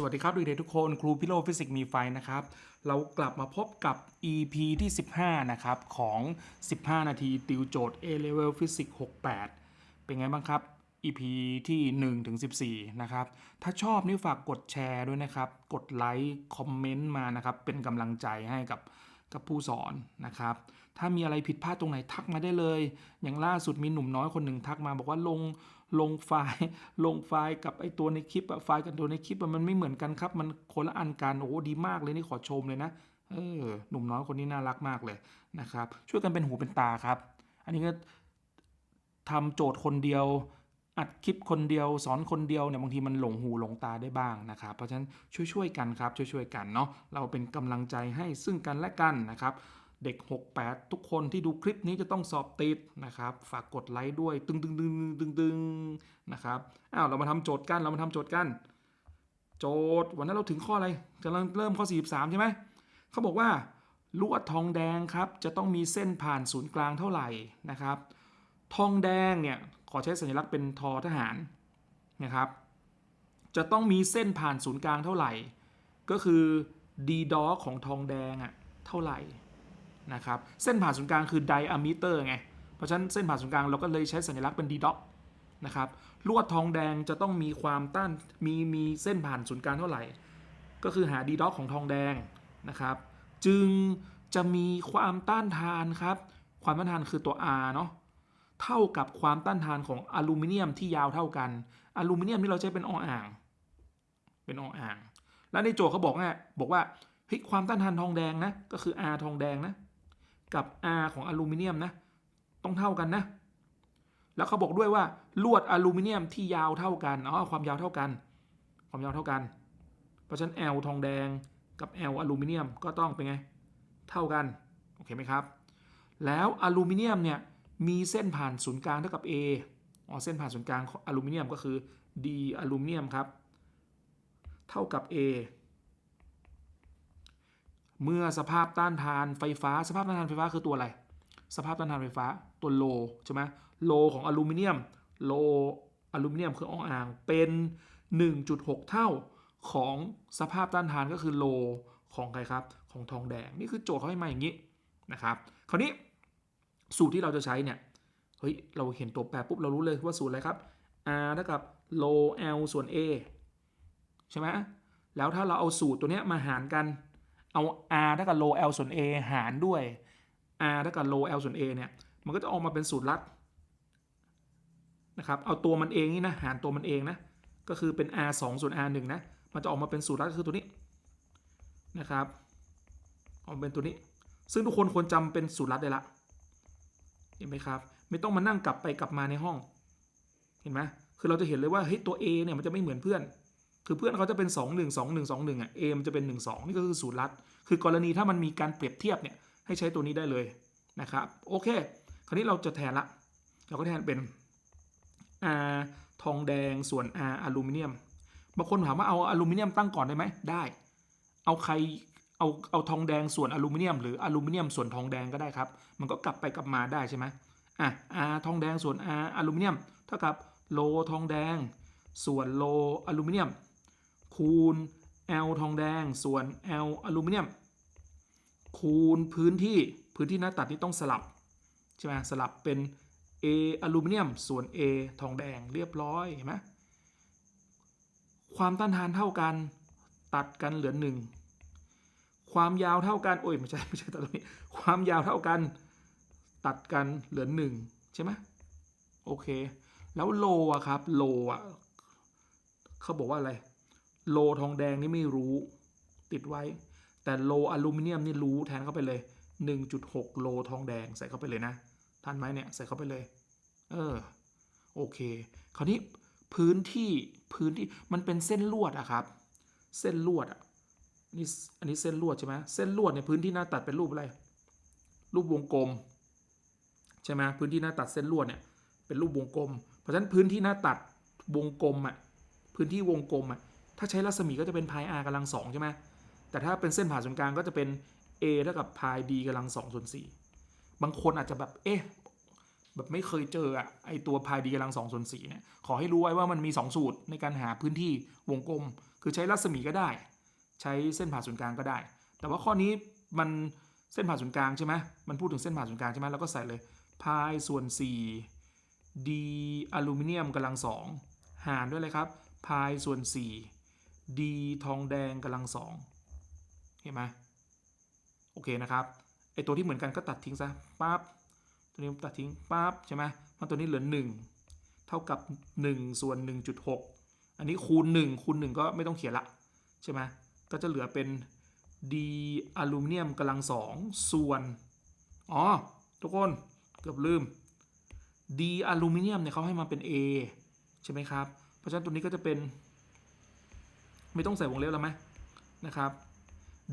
สวัสดีครับเด็กๆทุกคนครูพิโรฟิสิกส์มีไฟนะครับ เรากลับมาพบกับ EP ที่ 15 นะครับ ของ 15 นาทีติวโจทย์ A Level Physics 68 เป็นไงบ้างครับ EP ที่ 1 ถึง 14 นะครับ ถ้าชอบนี่ฝากกดแชร์ด้วยนะครับ กดไลค์คอมเมนต์มานะครับ เป็นกำลังใจให้กับกับผู้สอนนะครับ ถ้ามีอะไรผิดพลาดตรงไหนทักมาได้เลย อย่างล่าสุดมีหนุ่มน้อยคนหนึ่งทักมาบอกว่าลง ลงไฟล์ลงไฟล์กับไอตัวในคลิปอะไฟล์กับตัวในคลิปมันไม่เหมือนกันครับ มันคนละอันกันโอ้ดีมากเลยนี่ขอชมเลยนะเออหนุ่มน้อยคนนี้น่ารักมากเลยนะครับ ช่วยกันเป็นหูเป็นตาครับ อันนี้ก็ทำโจทย์คนเดียว อัดคลิปคนเดียว สอนคนเดียวเนี่ยบางทีมันหลงหูหลงตาได้บ้างนะครับ เพราะฉะนั้นช่วยๆกันครับช่วยๆกันเนาะเราเป็นกำลังใจให้ซึ่งกันและกันนะครับ เด็ก 68 ทุกคนที่ดูคลิปนี้จะต้องสอบติดนะครับ ฝากกดไลค์ด้วย ตึงตึงตึงตึงตึงนะครับอ้าวเรามาทำโจทย์กันเรามาทำโจทย์กัน โจทย์วันนั้นเราถึงข้ออะไรกำลังเริ่มข้อ 43 ใช่ไหมเขาบอกว่าลวดทองแดงครับจะต้องมีเส้นผ่านศูนย์กลางเท่าไหร่นะครับ ทองแดงเนี่ยขอใช้สัญลักษณ์เป็นทอทหารนะครับ จะต้องมีเส้นผ่านศูนย์กลางเท่าไหร่ ก็คือ d ดอของทองแดงอะเท่าไหร่ นะครับเส้นผ่านศูนย์กลางคือ diameter ไงเพราะฉะนั้นเส้นผ่านศูนย์กลางเราก็เลยใช้สัญลักษณ์เป็น d ดอนะครับลวดทองแดงจะต้องมีความต้านมีมีเส้นผ่านศูนย์กลางเท่าไหร่ ก็คือหา d ดอของทองแดงนะครับ จึงจะมีความต้านทานครับ ความต้านทานคือตัว r เนาะเท่ากับความต้านทานของอลูมิเนียมที่ยาวเท่ากัน อลูมิเนียมที่เราใช้เป็นออ่าง เป็นออ่าง แล้วในโจทย์เขาบอกว่าบอกว่าเฮ้ยความต้านทานทองแดงนะก็คือ R ทองแดงนะ กับ R ของอลูมิเนียมนะ ต้องเท่ากันนะ แล้วเขาบอกด้วยว่าลวดอลูมิเนียมที่ยาวเท่ากันอ๋อความยาวเท่ากัน ความยาวเท่ากัน เพราะฉะนั้น L ทองแดงกับ L อลูมิเนียมก็ต้องเป็นไง เท่ากัน โอเคไหมครับ แล้วอลูมิเนียมเนี่ยมีเส้นผ่านศูนย์กลางเท่ากับ A อ๋อเส้นผ่านศูนย์กลางของอลูมิเนียมก็คือ D อลูมิเนียมครับ เท่ากับ A เมื่อสภาพต้านทานไฟฟ้า สภาพต้านทานไฟฟ้าคือตัวอะไร สภาพต้านทานไฟฟ้าตัวโลใช่ไหมโลของอลูมิเนียมโลอลูมิเนียมคืออ่องอ่างเป็น 1.6 เท่าของสภาพต้านทานก็คือโลของใครครับ ของทองแดงนี่คือโจทย์เขาให้มาอย่างนี้นะครับ คราวนี้สูตรที่เราจะใช้เนี่ยเฮ้ยเราเห็นตัวแปรปุ๊บเรารู้เลยว่าสูตรอะไรครับ r เท่ากับ l l ส่วน a ใช่ไหมแล้วถ้าเราเอาสูตรตัวเนี้ยมาหารกัน เอา r เท่ากับ lo l ส่วน a หารด้วย r เท่ากับ lo l ส่วน a เนี่ยมันก็จะออกมาเป็นสูตรลัดนะครับเอาตัวมันเองนี่นะหารตัวมันเองนะก็คือเป็น r 2ส่วน r 1นะมันจะออกมาเป็นสูตรลัดคือตัวนี้นะครับออกมาเป็นตัวนี้ ซึ่งทุกคนควรจำเป็นสูตรลัดได้ละเห็นไหมครับ ไม่ต้องมานั่งกลับไปกลับมาในห้อง เห็นไหมคือเราจะเห็นเลยว่าเฮ้ยตัว A เนี่ยมันจะไม่เหมือนเพื่อน คือเพื่อนเขาจะเป็น 2 1 2 1 2 1อะ A มันจะเป็น 1 2 นี่ก็คือสูตรลัด คือกรณีถ้ามันมีการเปรียบเทียบเนี่ยให้ใช้ตัวนี้ได้เลยนะครับ โอเค คราวนี้เราจะแทนละ เราก็แทนเป็น R ทองแดงส่วน R อลูมิเนียม บางคนถามว่าเอาอลูมิเนียมตั้งก่อนได้ไหม ได้ เอาใครเอาเอาทองแดงส่วนอลูมิเนียม หรืออลูมิเนียมส่วนทองแดงก็ได้ครับ มันก็กลับไปกลับมาได้ใช่ไหมอะ R ทองแดงส่วน R อลูมิเนียม เท่ากับโลทองแดง ส่วนโลอลูมิเนียม คูณ L ทองแดง ส่วน L อลูมิเนียม คูณพื้นที่พื้นที่หน้าตัดนี่ต้องสลับ ใช่ไหมสลับเป็น A อลูมิเนียม ส่วน A ทองแดงเรียบร้อยเห็นไหมความต้านทานเท่ากันตัดกันเหลือหนึ่งความยาวเท่ากันโอ้ยไม่ใช่ไม่ใช่ตัดตรงนี้ ความยาวเท่ากันตัดกันเหลือหนึ่งใช่ไหมโอเค แล้วโลอะครับโลอะเขาบอกว่าอะไร โลทองแดงนี่ไม่รู้ติดไว้ แต่โลอลูมิเนียมนี่รู้แทนเข้าไปเลย 1.6 โลทองแดงใส่เข้าไปเลยนะทันไหมเนี่ยใส่เข้าไปเลย เออโอเค คราวนี้พื้นที่พื้นที่มันเป็นเส้นลวดอะครับ เส้นลวดอะนี่อันนี้เส้นลวดใช่ไหมเส้นลวดเนี่ยพื้นที่หน้าตัดเป็นรูปอะไร รูปวงกลมใช่ไหมพื้นที่หน้าตัดเส้นลวดเนี่ยเป็นรูปวงกลม เพราะฉะนั้นพื้นที่หน้าตัดวงกลมอะพื้นที่วงกลมอะ ถ้าใช้รัศมีก็จะเป็นพาย r กำลังสองใช่ไหมแต่ถ้าเป็นเส้นผ่าศูนย์กลางก็จะเป็น a เท่ากับพาย d กำลังสองส่วนสี่บางคนอาจจะแบบเอ๊ะแบบไม่เคยเจออะไอตัวพาย d กำลังสองส่วนสี่เนี่ยขอให้รู้ไว้ว่ามันมีสองสูตรในการหาพื้นที่วงกลม คือใช้รัศมีก็ได้ ใช้เส้นผ่าศูนย์กลางก็ได้ แต่ว่าข้อนี้มันเส้นผ่าศูนย์กลางใช่ไหมมันพูดถึงเส้นผ่าศูนย์กลางใช่ไหมเราก็ใส่เลยพายส่วน4 d อลูมิเนียมกำลังสองหารด้วยเลยครับพายส่วน4 d ทองแดงกำลังสองเห็นไหมโอเคนะครับไอตัวที่เหมือนกันก็ตัดทิ้งซะปั๊บตัวนี้ตัดทิ้งปั๊บใช่ไหมเพราะตัวนี้เหลือ 1 เท่ากับ 1 ส่วน 1.6 อันนี้คูณ 1 คูณ 1 ก็ไม่ต้องเขียนละใช่ไหมก็จะเหลือเป็น d อลูมิเนียมกำลังสองส่วน อ๋อ ทุกคนเกือบลืม d อลูมิเนียมเนี่ยเขาให้มาเป็น a ใช่ไหมครับ เพราะฉะนั้นตัวนี้ก็จะเป็น ไม่ต้องใส่วงเล็บแล้วไหมนะครับ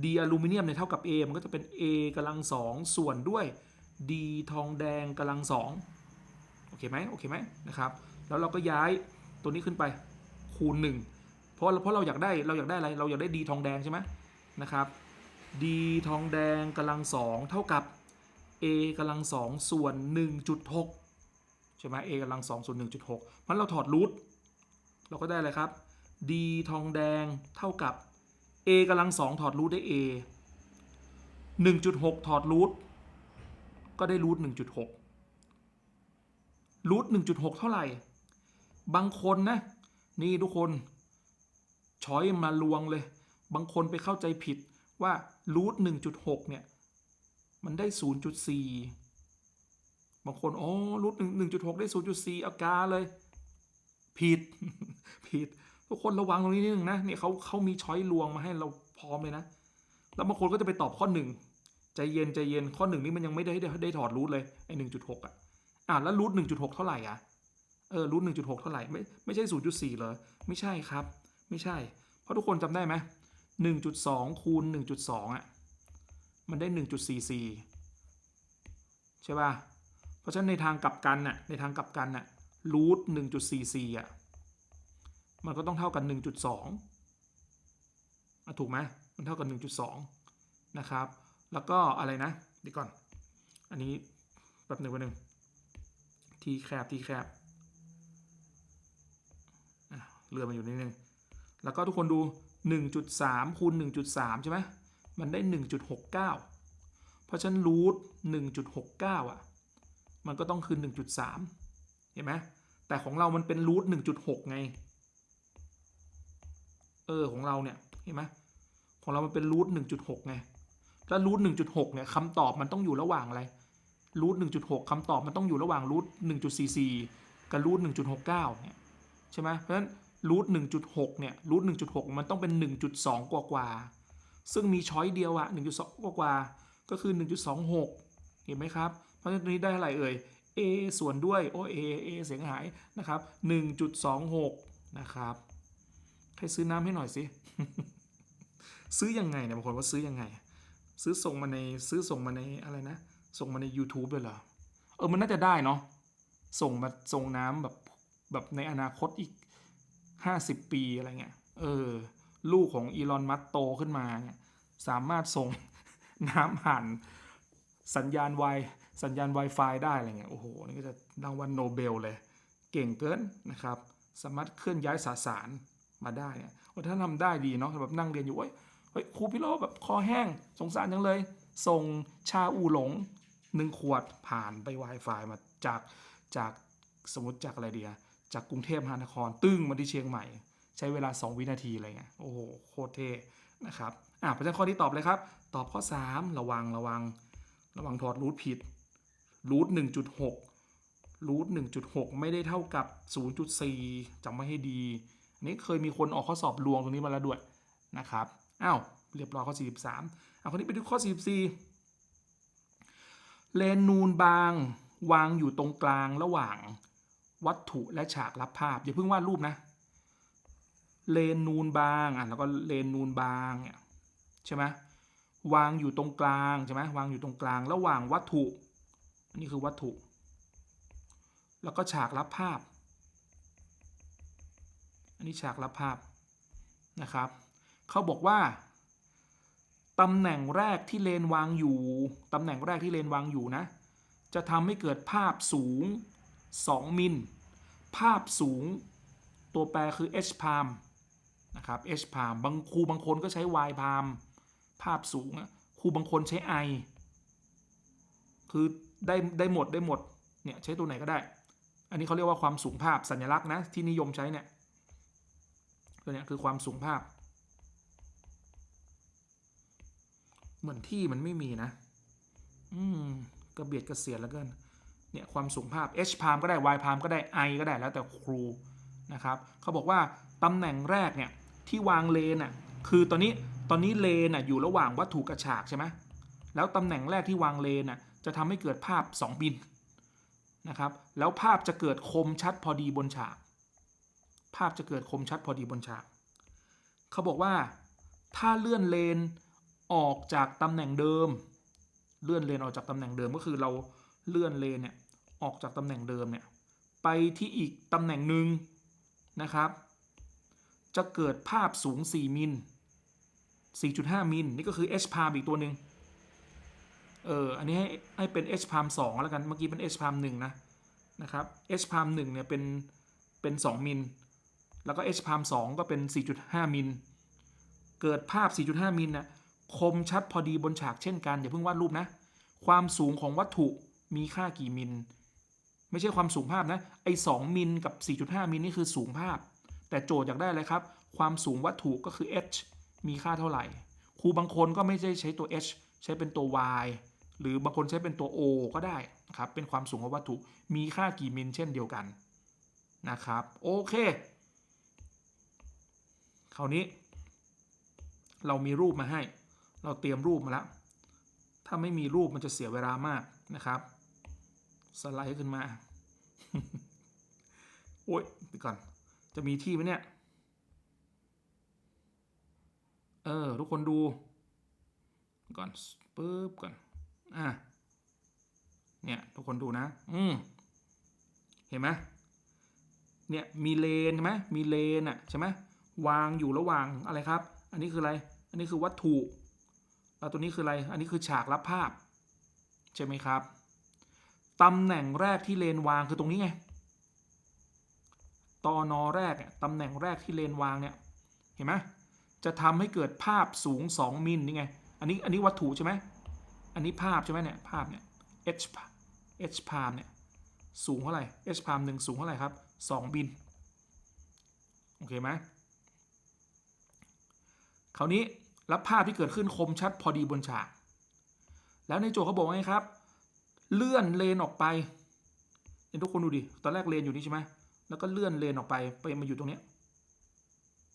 d อลูมิเนียมเนี่ยเท่ากับ a มันก็จะเป็น a กำลังสองส่วนด้วย d ทองแดงกำลังสองโอเคไหมโอเคไหมนะครับ แล้วเราก็ย้ายตัวนี้ขึ้นไปคูณ 1 เพราะเพราะเราอยากได้เราอยากได้อะไรเราอยากได้ d ทองแดงใช่ไหมนะครับ d ทองแดงกำลังสองเท่ากับ a กำลังสองส่วน 1.6 ใช่ไหม a กำลังสองส่วน 1.6มันเราถอดรูทเราก็ได้เลยครับ d ทองแดงเท่ากับ a กำลังสองถอดรูทได้ a 1.6 ถอดรูทก็ได้รูท1.6รูท1.6 เท่าไหร่ บางคนนะ นี่ทุกคนช้อยมาลวงเลย บางคนไปเข้าใจผิดว่ารูท1.6 เนี่ย มันได้ 0.4 บางคน อ๋อรูท1.6 ได้ 0.4 เอากาเลย ผิด ผิด ทุกคนระวังตรงนี้นิดนึงนะเนี่ยเขาเขามีช้อยลวงมาให้เราพร้อมเลยนะ แล้วบางคนก็จะไปตอบข้อหนึ่งใจเย็นใจเย็นข้อหนึ่งนี่มันยังไม่ได้ได้ได้ถอดรูทเลยไอ้หนึ่งจุดหกอะอะแล้วรูทหนึ่งจุดหกเท่าไหร่อะเออรูทหนึ่งจุดหกเท่าไหร่ไม่ไม่ใช่ศูนย์จุดสี่เลยไม่ใช่ครับ ไม่ใช่ เพราะทุกคนจำได้ไหมหนึ่งจุดสองคูณหนึ่งจุดสองอะมันได้หนึ่งจุดสี่สี่ใช่ป่ะเพราะฉะนั้นในทางกลับกันน่ะในทางกลับกันน่ะรูทหนึ่งจุดสี่สี่อะ มันก็ต้องเท่ากันหนึ่งจุดสองอะถูกไหมมันเท่ากันหนึ่งจุดสองนะครับ แล้วก็อะไรนะเดี๋ยวก่อน อันนี้แป๊บหนึ่งแป๊บหนึ่งทีแคบทีแคบเรือมาอยู่นิดนึงแล้วก็ทุกคนดู 1.3คูณ1.3 ใช่ไหมมันได้ 1.69 เพราะฉะนั้นรูท1.69 อะ มันก็ต้องคือ 1.3 เห็นไหมแต่ของเรามันเป็นรูท1.6 ไง เออของเราเนี่ยเห็นไหมของเรามันเป็นรูท1.6ไงแล้วรูท1.6เนี่ยคำตอบมันต้องอยู่ระหว่างอะไรรูท1.6คำตอบมันต้องอยู่ระหว่างรูท1.44กับรูท1.69เนี่ยใช่ไหมเพราะฉะนั้นรูท1.6เนี่ยรูท1.6มันต้องเป็น1.2กว่ากว่าๆซึ่งมีช้อยเดียวอะ1.2กว่ากว่าๆก็คือ1.26เห็นไหมครับ เพราะฉะนั้นตัวนี้ได้อะไหร่เอ่ย a ส่วนด้วยโอ a a เสียงหายนะครับ1.26นะครับ ใครซื้อน้ำให้หน่อยสิ ซื้อยังไงเนี่ยบางคนว่าซื้อยังไง ซื้อส่งมาในซื้อส่งมาในอะไรนะ ส่งมาใน YouTube ด้วยเหรอ เออมันน่าจะได้เนาะ ส่งมาส่งน้ำแบบแบบในอนาคตอีก50ปีอะไรเงี้ย เออ ลูกของอีลอนมัสโตขึ้นมาเนี่ยสามารถส่งน้ำผ่านสัญญาณ Wi สัญญาณ Wi-Fi ได้อะไรเงี้ย โอ้โห นี่ก็จะรางวัลโนเบลเลย เก่งเกินนะครับ สามารถเคลื่อนย้ายสสาร มาได้เนี่ยถ้าทำได้ดีเนาะแบบนั่งเรียนอยู่เว้ยเฮ้ยครูพี่โลแบบคอแห้งสงสารจังเลย ส่งชาอูหลงหนึ่งขวดผ่านไป Wi-Fi มาจากจากสมมติจากอะไรเดียจากกรุงเทพมหานคร ตึ้งมาที่เชียงใหม่ ใช้เวลา 2 วินาทีอะไรเงี้ยโอ้โหโคตรเท่นะครับอะเพราะฉะนั้นข้อที่ตอบเลยครับ ตอบข้อ 3 ระวังระวัง ระวังถอดรูทผิดรูท1.6รูท1.6 ไม่ได้เท่ากับ 0.4จำไม่ให้ดี นี้เคยมีคนออกข้อสอบลวงตรงนี้มาแล้วด้วยนะครับอ้าวเรียบร้อยข้อ 43เอาคนนี้ไปดูข้อ 44 เลนนูนบางวางอยู่ตรงกลางระหว่างวัตถุและฉากรับภาพอย่าเพิ่งวาดรูปนะ เลนนูนบางอะแล้วก็เลนนูนบางเนี่ยใช่ไหมวางอยู่ตรงกลางใช่ไหมวางอยู่ตรงกลางระหว่างวัตถุอันนี้คือวัตถุ แล้วก็ฉากรับภาพ นนี้ฉากรับภาพนะครับเขาบอกว่าตำแหน่งแรกที่เลนวางอยู่ตำแหน่งแรกที่เลนวางอยู่นะ จะทำให้เกิดภาพสูง 2 มิล ภาพสูง ตัวแปรคือ h palm นะครับ h พามบางครูบางคนก็ใช้ y พามภาพสูงครูบางคนใช้ i คือได้ได้หมดได้หมดเนี่ยใช้ตัวไหนก็ได้ อันนี้เขาเรียกว่าความสูงภาพสัญลักษณ์นะที่นิยมใช้เนี่ย ตัวเนี้ยคือความสูงภาพ เหมือนที่มันไม่มีนะ อืมกระเบียดกระเสียดแล้วกันเนี่ยความสูงภาพ h พามก็ได้ y พามก็ได้ i ก็ได้แล้วแต่ครูนะครับเขาบอกว่าตำแหน่งแรกเนี่ยที่วางเลนอะคือตอนนี้ตอนนี้เลนอะอยู่ระหว่างวัตถุกับฉากใช่ไหมแล้วตำแหน่งแรกที่วางเลนอะจะทำให้เกิดภาพ 2 บินนะครับแล้วภาพจะเกิดคมชัดพอดีบนฉาก ภาพจะเกิดคมชัดพอดีบนฉากเขาบอกว่าถ้าเลื่อนเลนออกจากตำแหน่งเดิม เลื่อนเลนออกจากตำแหน่งเดิมก็คือเราเลื่อนเลนเนี่ยออกจากตำแหน่งเดิมเนี่ยไปที่อีกตำแหน่งหนึ่งนะครับ จะเกิดภาพสูง 4 มิล 4.5 มิลนี่ก็คือ h palm อีกตัวหนึ่งเอออันนี้ให้ให้เป็น h palm 2 แล้วกันเมื่อกี้เป็น h palm 1นะนะครับ h palm 1เนี่ยเป็นเป็น 2 มิล แล้วก็ h palm 2 ก็เป็น 4.5 มิล เกิดภาพ 4.5 มิลนะคมชัดพอดีบนฉากเช่นกัน อย่าเพิ่งวาดรูปนะ ความสูงของวัตถุมีค่ากี่มิล ไม่ใช่ความสูงภาพนะ ไอ้2มิลกับ 4.5 มิลนี่คือสูงภาพ แต่โจทย์อยากได้อะไรครับ ความสูงวัตถุก็คือ h มีค่าเท่าไหร่ ครูบางคนก็ไม่ใช่ใช้ตัว h ใช้เป็นตัว y หรือบางคนใช้เป็นตัว o ก็ได้ครับ เป็นความสูงของวัตถุ มีค่ากี่มิลเช่นเดียวกันนะครับ โอเค คราวนี้ เรามีรูปมาให้ เราเตรียมรูปมาแล้ว ถ้าไม่มีรูปมันจะเสียเวลามากนะครับ สไลด์ขึ้นมา โอ้ยเดี๋ยวก่อน จะมีที่ไหมเนี่ย เออ ทุกคนดู ก่อนปึ๊บก่อน อะ เนี่ย ทุกคนดูนะ อืม เห็นไหมเนี่ย มีเลนใช่ไหมมีเลนอะใช่ไหม วางอยู่ระหว่างอะไรครับ อันนี้คืออะไร อันนี้คือวัตถุแล้วตัวนี้คืออะไร อันนี้คือฉากรับภาพ ใช่ไหมครับ ตำแหน่งแรกที่เลนวางคือตรงนี้ไงตอนอแรกอะตำแหน่งแรกที่เลนวางเนี่ย เห็นไหมจะทำให้เกิดภาพสูง 2 มิลนี่ไง อันนี้อันนี้วัตถุใช่ไหมอันนี้ภาพใช่ไหมเนี่ยภาพเนี่ย h h พามเนี่ยสูงเท่าไหร่ h พามหนึ่งสูงเท่าไหร่ครับ 2 บิน โอเคไหม คราวนี้รับภาพที่เกิดขึ้นคมชัดพอดีบนฉาก แล้วในโจเขาบอกไงครับ เลื่อนเลนออกไปเห็นทุกคนดูดิ ตอนแรกเลนอยู่นี่ใช่ไหมแล้วก็เลื่อนเลนออกไป ไปมาอยู่ตรงนี้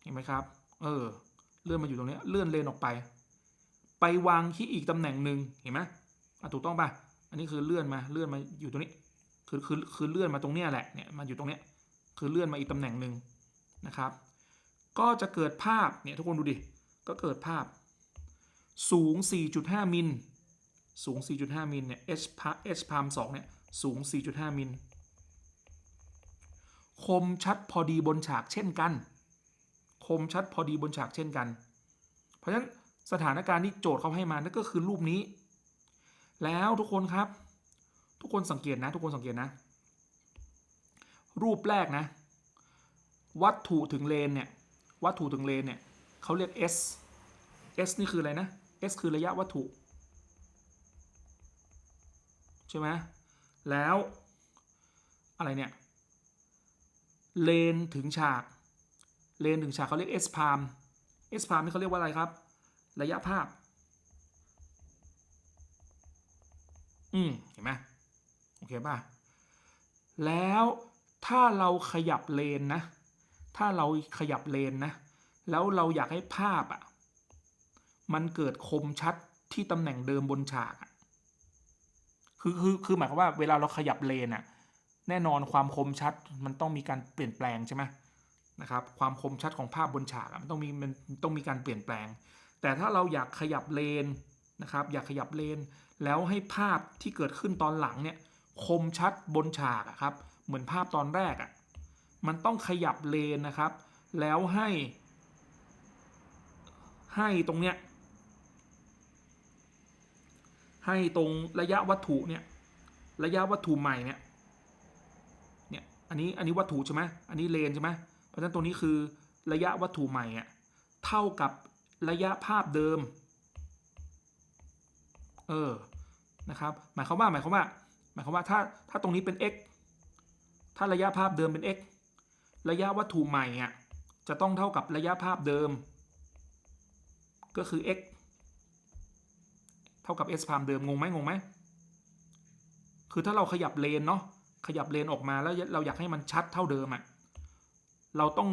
เห็นไหมครับ เออ เลื่อนมาอยู่ตรงนี้ เลื่อนเลนออกไป ไปวางที่อีกตำแหน่งหนึ่งเห็นไหมอะถูกต้องป่ะ อันนี้คือเลื่อนมา เลื่อนมาอยู่ตรงนี้ คือคือคือเลื่อนมาตรงเนี้ยแหละ เนี่ย มาอยู่ตรงเนี้ย คือเลื่อนมาอีกตำแหน่งหนึ่งนะครับ ก็จะเกิดภาพ เนี่ยทุกคนดูดิ ก็เกิดภาพสูง 4.5 มิล สูง 4.5 มิล เนี่ย h พา h พาม2เนี่ย สูง 4.5 มิล คมชัดพอดีบนฉากเช่นกัน คมชัดพอดีบนฉากเช่นกัน เพราะฉะนั้นสถานการณ์ที่โจทย์เขาให้มานั่นก็คือรูปนี้ แล้วทุกคนครับ ทุกคนสังเกตนะ ทุกคนสังเกตนะ รูปแรกนะ วัตถุถึงเลนเนี่ย วัตถุถึงเลนเนี่ยเขาเรียก s s นี่คืออะไรนะ s คือระยะวัตถุ ใช่ไหมแล้วอะไรเนี่ยเลนถึงฉาก เลนถึงฉากเขาเรียก s พาม s พามนี่เขาเรียกว่าอะไรครับ ระยะภาพ อืมเห็นไหมโอเคป่ะ แล้วถ้าเราขยับเลนนะ ถ้าเราขยับเลนนะ แล้วเราอยากให้ภาพอะ่ะ มันเกิดคมชัดที่ตำแหน่งเดิมบนฉากคือคือคือหมายความว่าเวลาเราขยับเลนอะ่ะแน่นอนความคมชัดมันต้องมีการเปลี่ยนแปลงใช่ไหมนะครับความคมชัดของภาพบนฉากมันต้องมีมันต้องมีการเปลี่ยนแปลง แต่ถ้าเราอยากขยับเลนนะครับอยากขยับเลน แล้วให้ภาพที่เกิดขึ้นตอนหลังเนี่ยคมชัดบนฉากครับเหมือนภาพตอนแรกอะมันต้องขยับเลนนะครับ แล้วให้ ให้ตรงเนี้ย ให้ตรงระยะวัตถุเนี่ยระยะวัตถุใหม่เนี่ยเนี่ยอันนี้อันนี้วัตถุใช่ไหมอันนี้เลนใช่ไหมเพราะฉะนั้นตรงนี้คือระยะวัตถุใหม่อะเท่ากับระยะภาพเดิมเออนะครับหมายความว่าหมายความว่าหมายความว่าถ้าถ้าตรงนี้เป็น x ถ้าระยะภาพเดิมเป็น x ระยะวัตถุใหม่อะจะต้องเท่ากับระยะภาพเดิม ก็คือ x ท่ากับ s พามเดิมงงไหมงงไหมคือถ้าเราขยับเลนเนาะขยับเลนออกมาแล้วเราอยากให้มันชัดเท่าเดิมอะเราต้อง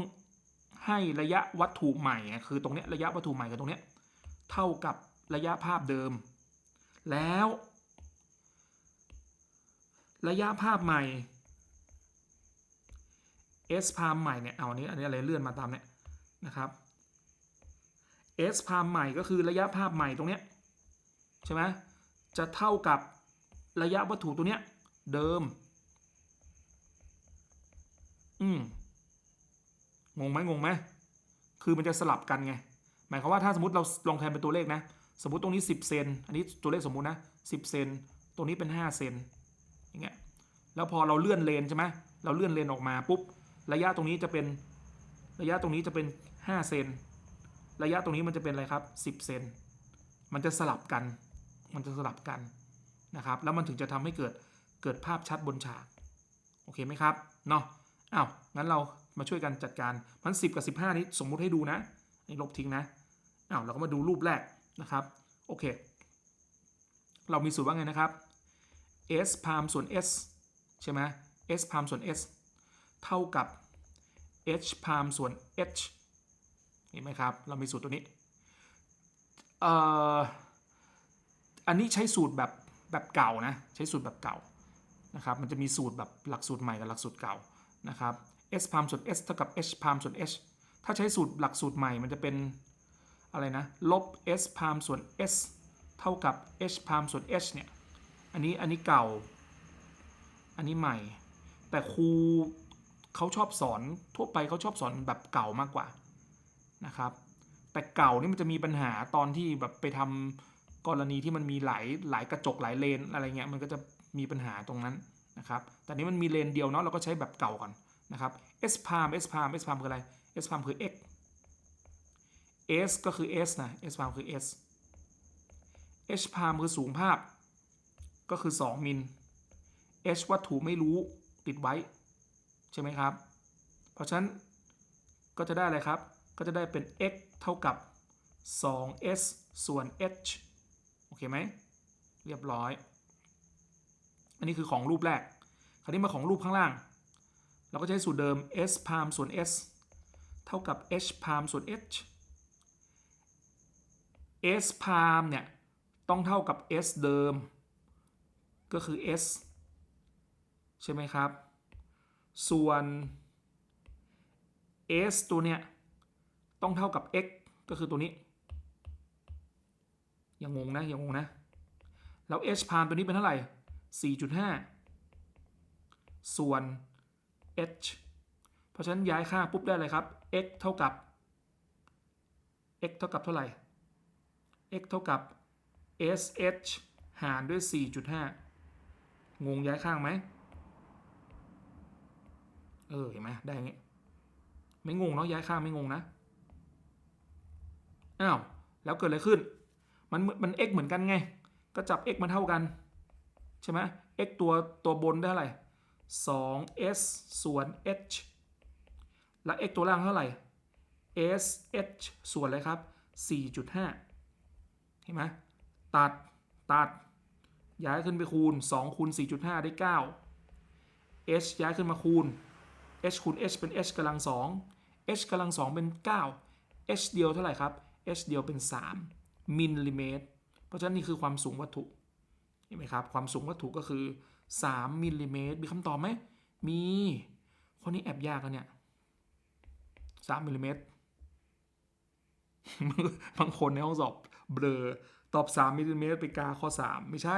ให้ระยะวัตถุใหม่คือตรงเนี้ยระยะวัตถุใหม่กับตรงเนี้ยเท่ากับระยะภาพเดิม แล้ว ระยะภาพใหม่ s พามใหม่เนี่ยเอาอันนี้อันนี้อะไรเลื่อนมาตามเนี่ยนะครับ s พามใหม่ก็คือระยะภาพใหม่ตรงเนี้ย ใช่ไหมจะเท่ากับระยะวัตถุตัวเนี้ยเดิม อืมงงไหมงงไหมคือมันจะสลับกันไง หมายความว่าถ้าสมมติเราลองแทนเป็นตัวเลขนะ สมมติตรงนี้ 10 เซน อันนี้ตัวเลขสมมุตินะ 10 เซน ตรงนี้เป็น 5 เซน อย่างเงี้ย แล้วพอเราเลื่อนเลนใช่ไหมเราเลื่อนเลนออกมาปุ๊บ ระยะตรงนี้จะเป็น ระยะตรงนี้จะเป็น 5 เซน ระยะตรงนี้มันจะเป็นอะไรครับ 10 เซน มันจะสลับกัน มันจะสลับกันนะครับ แล้วมันถึงจะทำให้เกิดเกิดภาพชัดบนฉาก โอเคไหมครับ เนาะอ้าวงั้นเรามาช่วยกันจัดการมัน10 กับ 15 นี้สมมุติให้ดูนะนี่ลบทิ้งนะอ้าวเราก็มาดูรูปแรกนะครับ โอเค เรามีสูตรว่าไงนะครับ s พามส่วน s ใช่ไหม s พามส่วน s เท่ากับ h พามส่วน h เห็นไหมครับ เรามีสูตรตัวนี้ เอ่อ อันนี้ใช้สูตรแบบแบบเก่านะใช้สูตรแบบเก่านะครับมันจะมีสูตรแบบหลักสูตรใหม่กับหลักสูตรเก่านะครับ s พามส่วน s เท่ากับ h พามส่วน h ถ้าใช้สูตรหลักสูตรใหม่มันจะเป็นอะไรนะลบ s พามส่วน s เท่ากับ h พามส่วน h เนี่ยอันนี้อันนี้เก่า อันนี้ใหม่ แต่ครูเขาชอบสอนทั่วไปเขาชอบสอนแบบเก่ามากกว่านะครับแต่เก่านี่มันจะมีปัญหาตอนที่แบบไปทำ กรณีที่มันมีหลายหลายกระจกหลายเลนอะไรเงี้ยมันก็จะมีปัญหาตรงนั้นนะครับแต่นี้มันมีเลนเดียวเนาะเราก็ใช้แบบเก่าก่อนนะครับ s พาม s พาม s พามคืออะไร s พามคือ x s ก็คือ s นะ s พามคือ s h พามคือสูงภาพ ก็คือ 2 มิล h วัตถุไม่รู้ติดไว้ ใช่ไหมครับ เพราะฉะนั้นก็จะได้อะไรครับ ก็จะได้เป็น x เท่ากับ 2s ส่วน h โอเคไหม เรียบร้อย อันนี้คือของรูปแรก คราวนี้มาของรูปข้างล่าง เราก็ใช้สูตรเดิม s พามส่วน s เท่ากับ h พามส่วน h s พามเนี่ย ต้องเท่ากับ s เดิม ก็คือ s ใช่ไหมครับ ส่วน s ตัวเนี้ย ต้องเท่ากับ x ก็คือตัวนี้ ยังงงนะยังงงนะ แล้ว h พามตัวนี้เป็นเท่าไหร่ 4.5 ส่วน h เพราะฉะนั้นย้ายค่าปุ๊บได้เลยครับ x เท่ากับ x เท่ากับเท่าไหร่ x เท่ากับ sh หารด้วย 4.5 งงย้ายข้างไหม เออเห็นไหมได้อย่างงี้ไม่งงเนาะย้ายข้างไม่งงนะ อ้าว แล้วเกิดอะไรขึ้น มันมัน x เหมือนกันไง ก็จับ x มาเท่ากัน ใช่ไหม x ตัวตัวบนได้เท่าไหร่ 2s ส่วน h แล้ว x ตัวล่างเท่าไหร่ sh ส่วนอะไรครับ 4.5 เห็นไหมตัดตัด ย้ายขึ้นไปคูณ 2 คูณ 4.5 ได้ 9 h ย้ายขึ้นมาคูณ h คูณ h เป็น h กำลัง 2 h กำลัง 2 เป็น 9 h เดียวเท่าไหร่ครับ h เดียวเป็น 3 มิลลิเมตร เพราะฉะนั้นนี่คือความสูงวัตถุ เห็นไหมครับ ความสูงวัตถุก็คือ 3มิลลิเมตร มีคำตอบไหม มีข้อนี้แอบยากอะเนี่ย3มิลลิเมตร บางคนในห้องสอบเบลอ ตอบ 3มิลลิเมตรไปกาข้อ 3 ไม่ใช่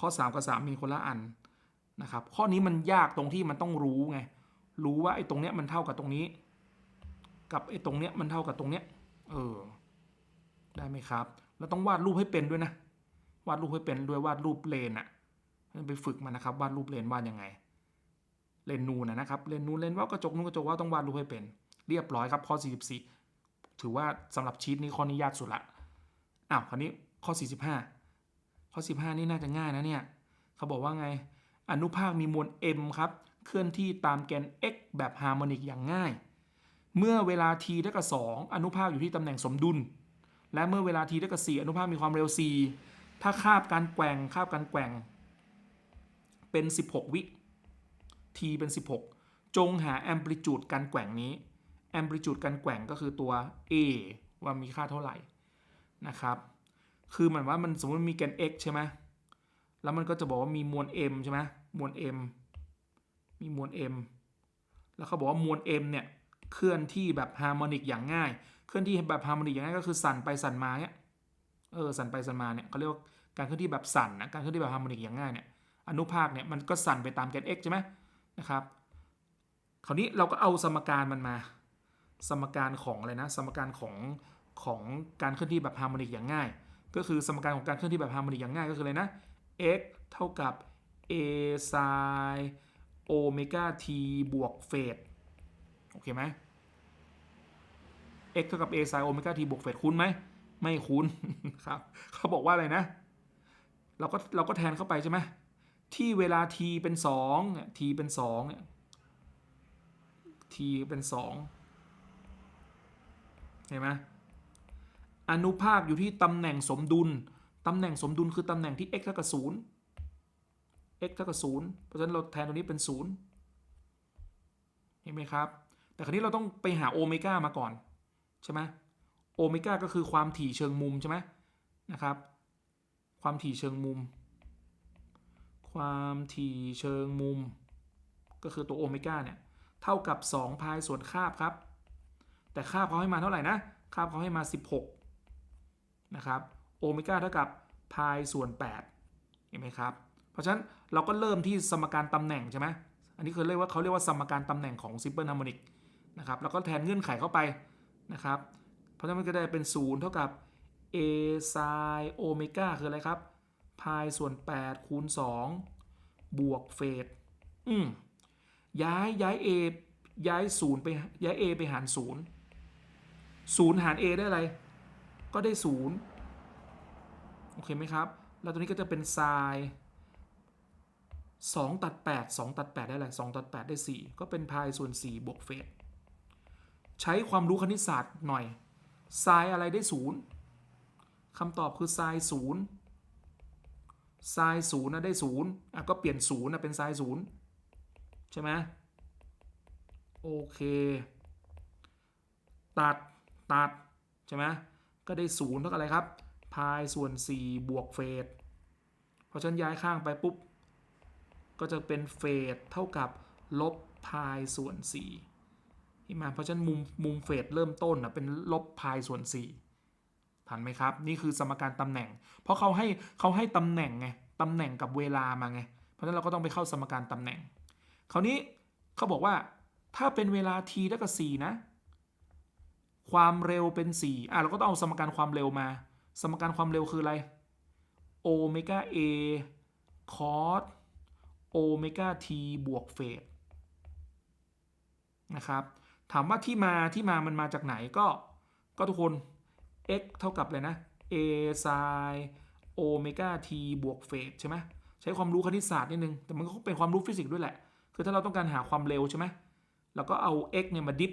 ข้อ 3 กับ 3 มีคนละอันนะครับ ข้อนี้มันยากตรงที่มันต้องรู้ไง รู้ว่าไอ้ตรงเนี้ยมันเท่ากับตรงนี้ กับไอ้ตรงเนี้ยมันเท่ากับตรงเนี้ย เออ ได้ไหมครับเราต้องวาดรูปให้เป็นด้วยนะ วาดรูปให้เป็นด้วยวาดรูปเลนอะไปฝึกมานะครับ วาดรูปเลนวาดยังไง เลนนูนนะนะครับ เลนนูนเลนว่ากระจกนูนกระจกว่าต้องวาดรูปให้เป็น เรียบร้อยครับข้อ 44 ถือว่าสำหรับชีตนี้ข้อนี้ยากสุดละ อ้าวคราวนี้ข้อ 45 ข้อ 15 นี่น่าจะง่ายนะเนี่ย เขาบอกว่าไง อนุภาคมีมวล m ครับ เคลื่อนที่ตามแกน x แบบฮาร์โมนิกอย่างง่าย เมื่อเวลา t เท่ากับ2อนุภาคอยู่ที่ตำแหน่งสมดุล และเมื่อเวลา t เท่ากับ4อนุภาคมีความเร็ว c ถ้าคาบการแกว่งคาบการแกว่ง เป็น 16 วิ t เป็น 16 จงหาแอมพลิจูดการแกว่งนี้แอมพลิจูดการแกว่งก็คือตัว a ว่ามีค่าเท่าไหร่นะครับ คือเหมือนว่ามันสมมติมีแกน x ใช่ไหมแล้วมันก็จะบอกว่ามีมวล m ใช่ไหมมวล m มีมวล m แล้วเขาบอกว่ามวล m เนี่ยเคลื่อนที่แบบฮาร์โมนิกอย่างง่าย เคลื่อนที่แบบฮาร์โมนิกอย่างง่ายก็คือสั่นไปสั่นมาเนี่ยเออสั่นไปสั่นมาเนี่ยเขาเรียกว่าการเคลื่อนที่แบบสั่นนะการเคลื่อนที่แบบฮาร์โมนิกอย่างง่ายเนี่ยอนุภาคเนี่ยมันก็สั่นไปตามแกน x ใช่ไหมนะครับคราวนี้เราก็เอาสมการมันมา สมการของอะไรนะสมการของของการเคลื่อนที่แบบฮาร์โมนิกอย่างง่าย ก็คือสมการของการเคลื่อนที่แบบฮาร์โมนิกอย่างง่ายก็คืออะไรนะ x เท่ากับ a sin โอเมก้า t บวกเฟสโอเคไหม x เท่ากับ a sin โอเมก้า t บวกเฟสคุ้นไหม ไม่คุ้นครับ เขาบอกว่าอะไรนะ เราก็เราก็แทนเข้าไปใช่ไหมที่เวลา t เป็น2เนี่ย t เป็น2เนี่ย t เป็น 2 เห็นไหมอนุภาคอยู่ที่ตำแหน่งสมดุล ตำแหน่งสมดุลคือตำแหน่งที่ x เท่ากับ0 x เท่ากับ0เพราะฉะนั้นเราแทนตรงนี้เป็น 0 เห็นไหมครับ แต่คราวนี้เราต้องไปหาโอเมก้ามาก่อน ใช่ไหมโอเมก้าก็คือความถี่เชิงมุมใช่ไหมนะครับ ความถี่เชิงมุม ความถี่เชิงมุม ก็คือตัวโอเมก้าเนี่ยเท่ากับ 2 พายส่วนคาบครับ แต่คาบเขาให้มาเท่าไหร่นะคาบเขาให้มา 16นะครับโอเมก้าเท่ากับพายส่วน 8 เห็นไหมครับ เพราะฉะนั้นเราก็เริ่มที่สมการตำแหน่งใช่ไหมอันนี้คือเรียกว่าเขาเรียกว่าสมการตำแหน่งของ simple harmonic นะครับ แล้วก็แทนเงื่อนไขเข้าไป นะครับ เพราะฉะนั้นมันก็ได้เป็น 0 เท่ากับ a sin โอเมก้าคืออะไรครับพายส่วน 8 คูณ 2 บวกเฟสอืมย้ายย้าย a ย้าย 0 ไปย้าย a ไปหาร 0 0 หาร a ได้อะไร ก็ได้ 0 โอเคไหมครับ แล้วตัวนี้ก็จะเป็น sin 2 ตัด 8 2 ตัด 8 ได้อะไร2ตัด 8 ได้ 4 ก็เป็นพายส่วน 4 บวกเฟส ใช้ความรู้คณิตศาสตร์หน่อย sin อะไรได้0คำตอบคือ sin 0 sin 0นย์นะได้0อะก็เปลี่ยน0นะเป็น sin 0ใช่ไหมโอเค ตัดตัดใช่ไหมก็ได้0เท่ากับอะไรครับพายส่วน 4 บวกเฟสพราะฉะนั้นย้ายข้างไปปุ๊บ ก็จะเป็นเฟสเท่ากับลบพายส่วน 4 เห็นไหมเพราะฉะนั้นมุมมุมเฟสเริ่มต้นนะเป็นลบพายส่วน4ทันไหมครับ นี่คือสมการตำแหน่ง เพราะเขาให้เขาให้ตำแหน่งไงตำแหน่งกับเวลามาไง เพราะฉะนั้นเราก็ต้องไปเข้าสมการตำแหน่ง คราวนี้เขาบอกว่าถ้าเป็นเวลา t เท่ากับ4นะ ความเร็วเป็น4อะเราก็ต้องเอาสมการความเร็วมา สมการความเร็วคืออะไรโอเมก้า a คอสโอเมก้า t บวกเฟสนะครับ ถามว่าที่มาที่มามันมาจากไหนก็ ก็ทุกคน x เท่ากับเลยนะ a sin โอเมก้า t บวกเฟสใช่ไหมใช้ความรู้คณิตศาสตร์นิดนึง แต่มันก็เป็นความรู้ฟิสิกส์ด้วยแหละ คือถ้าเราต้องการหาความเร็วใช่ไหมเราก็เอา x เนี่ยมาดิฟ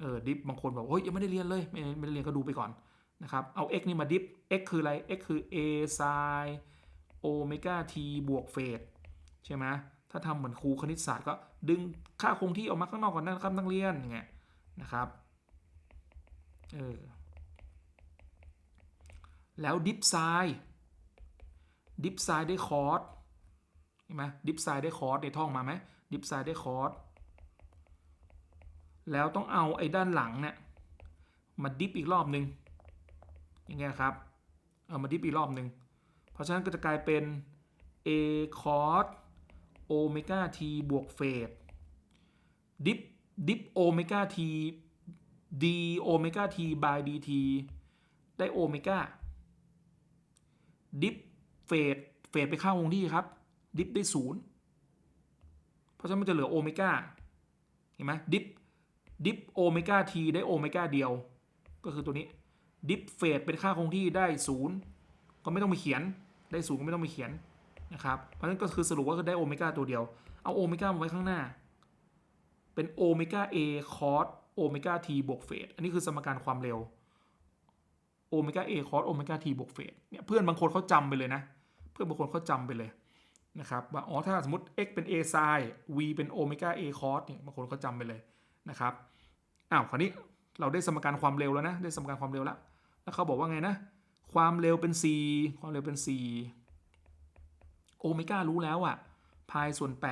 เออดิฟบางคนบอกเฮ้ยยังไม่ได้เรียนเลย ไม่ไม่ได้เรียนก็ดูไปก่อนนะครับ เอา x นี่มาดิฟ x คืออะไร x คือ a sin โอเมก้า t บวกเฟสใช่ไหมถ้าทำเหมือนครูคณิตศาสตร์ก็ ดึงค่าคงที่ออกมาข้างนอกก่อนนะครับนักเรียนอย่างเงี้ยนะครับเออแล้วดิฟไซดิฟไซได้คอร์สเห็นไหมดิฟไซได้คอร์สในท่องมาไหมดิฟไซได้คอร์สแล้วต้องเอาไอ้ด้านหลังเนี่ยมาดิฟอีกรอบหนึ่งย่างเงี้ยครับเอามาดิฟอีกรอบหนึ่งเพราะฉะนั้นก็จะกลายเป็น a cos โอเมก้า t บวกเฟสดิฟดิฟโอเมก้า t d โอเมก้า t by dt ได้โอเมก้าดิฟเฟสเฟสไปข้าคงที่ครับ ดิฟได้ศูนย์เพราะฉะนั้นมันจะเหลือโอเมก้าเห็นไหมดิฟดิฟโอเมก้าทีได้โอเมก้าเดียว ก็คือตัวนี้ดิฟเฟสเป็นค่าคงที่ได้ศูนย์ก็ไม่ต้องไปเขียนได้ศูนย์ก็ไม่ต้องไปเขียน นะครับเพราะฉะนั้นก็คือสรุปว่าคือได้โอเมก้าตัวเดียว เอาโอเมก้ามาไว้ข้างหน้า เป็นโอเมก้า A คอสโอเมก้า T บวกเฟสอันนี้คือสมการความเร็วโอเมก้า A คอสโอเมก้า T บวกเฟสเนี่ยเพื่อนบางคนเขาจำไปเลยนะ เพื่อนบางคนเขาจำไปเลยนะครับว่าอ๋อถ้าสมมติ x เป็น a sin v เป็นโอเมก้า a cos เนี่ยบางคนเขาจำไปเลยนะครับอ้าวคราวนี้เราได้สมการความเร็วแล้วนะได้สมการความเร็วแล้วแล้วเขาบอกว่าไงนะ ความเร็วเป็น c ความเร็วเป็น c เมก้ารู้แล้วอะพายส่วน 8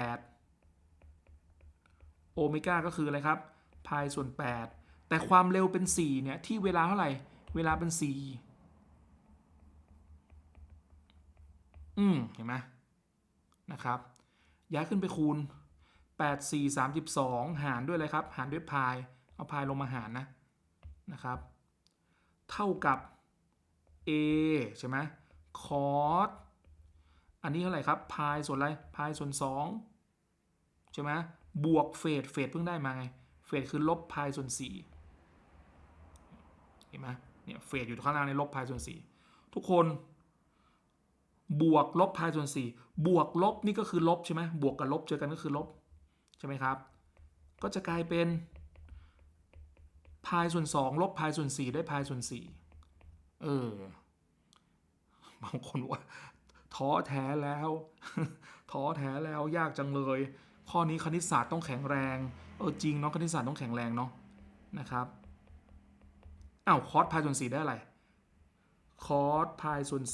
โอเมก้าก็คืออะไรครับพายส่วน 8 แต่ความเร็วเป็น 4 เนี่ย ที่เวลาเท่าไหร่ เวลาเป็น 4 อืม เห็นไหมนะครับ ย้ายขึ้นไปคูณ 8 4 32 หารด้วยอะไรครับ หารด้วยพาย เอาพายลงมาหารนะ นะครับ เท่ากับ a ใช่ไหมคอส อันนี้เท่าไหร่ครับพายส่วนอะไรพายส่วน2ใช่ไหมบวกเฟสเฟสเพิ่งได้มาไงเฟสคือลบพายส่วน4เห็นไหมเนี่ยเฟสอยู่ข้างล่างในลบพายส่วน 4 ทุกคนบวกลบพายส่วน 4 บวกลบนี่ก็คือลบใช่ไหมบวกกับลบเจอกันก็คือลบใช่ไหมครับ ก็จะกลายเป็นพายส่วน 2 ลบพายส่วน 4 ได้พายส่วน4เออบางคนว่า ท้อแท้แล้วท้อแท้แล้วยากจังเลย ข้อนี้คณิตศาสตร์ต้องแข็งแรงเออจริงเนาะคณิตศาสตร์ต้องแข็งแรงเนาะนะครับอ้าวคอสพายส่วน4ได้อะไรคอสพายส่วน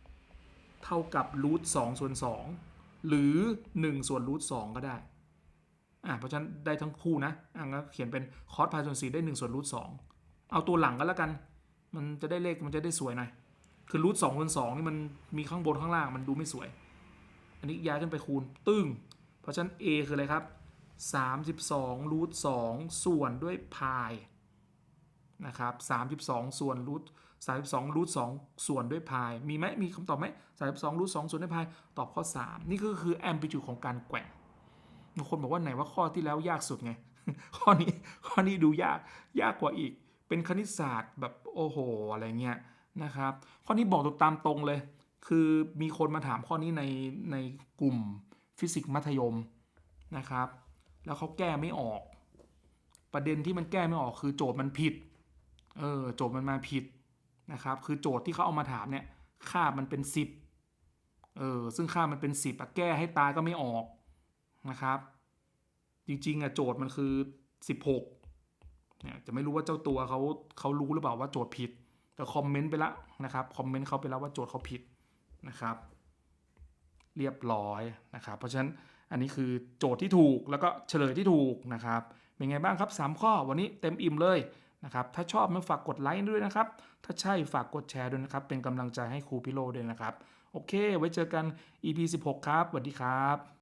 4เท่ากับรูท2ส่วน2หรือ 1 ส่วนรูท2ก็ได้อ่าเพราะฉะนั้นได้ทั้งคู่นะอ่างั้นเขียนเป็นคอสพายส่วน4ได้ 1 ส่วนรูท2เอาตัวหลังก็แล้วกัน มันจะได้เลขมันจะได้สวยหน่อย คือรูทสองคูณสองนี่มันมีข้างบนข้างล่างมันดูไม่สวย อันนี้ย้ายขึ้นไปคูณตึ้ง เพราะฉะนั้น a คืออะไรครับ 32รูท2ส่วนด้วยพายนะครับ32 ส่วนรูท32รูท2ส่วนด้วยพายมีไหมมีคำตอบไหม32รูท2ส่วนด้วยพายตอบข้อ 3 นี่ก็คือแอมพลิจูดของการแกว่งบางคนบอกว่าไหนว่าข้อที่แล้วยากสุดไง ข้อนี้ข้อนี้ดูยากยากกว่าอีก เป็นคณิตศาสตร์แบบโอ้โหอะไรเงี้ย นะครับ ข้อนี้บอกตามตรงเลย คือมีคนมาถามข้อนี้ในในกลุ่มฟิสิกส์มัธยมนะครับ แล้วเขาแก้ไม่ออก ประเด็นที่มันแก้ไม่ออกคือโจทย์มันผิด เออโจทย์มันมาผิดนะครับ คือโจทย์ที่เขาเอามาถามเนี่ยค่ามันเป็น 10 เออ ซึ่งค่ามันเป็น 10อะแก้ให้ตายก็ไม่ออกนะครับ จริงๆอะโจทย์มันคือ 16เนี่ยจะไม่รู้ว่าเจ้าตัวเขาเขารู้หรือเปล่าว่าโจทย์ผิด แต่คอมเมนต์ไปแล้วนะครับคอมเมนต์เขาไปแล้วว่าโจทย์เขาผิดนะครับ เรียบร้อยนะครับ เพราะฉะนั้นอันนี้คือโจทย์ที่ถูกแล้วก็เฉลยที่ถูกนะครับ เป็นไงบ้างครับ 3 ข้อวันนี้เต็มอิ่มเลยนะครับ ถ้าชอบมาฝากกดไลค์ด้วยนะครับ ถ้าใช่ฝากกดแชร์ด้วยนะครับ เป็นกำลังใจให้ครูพิโรด้วยนะครับ โอเค ไว้เจอกัน EP 16 ครับสวัสดีครับ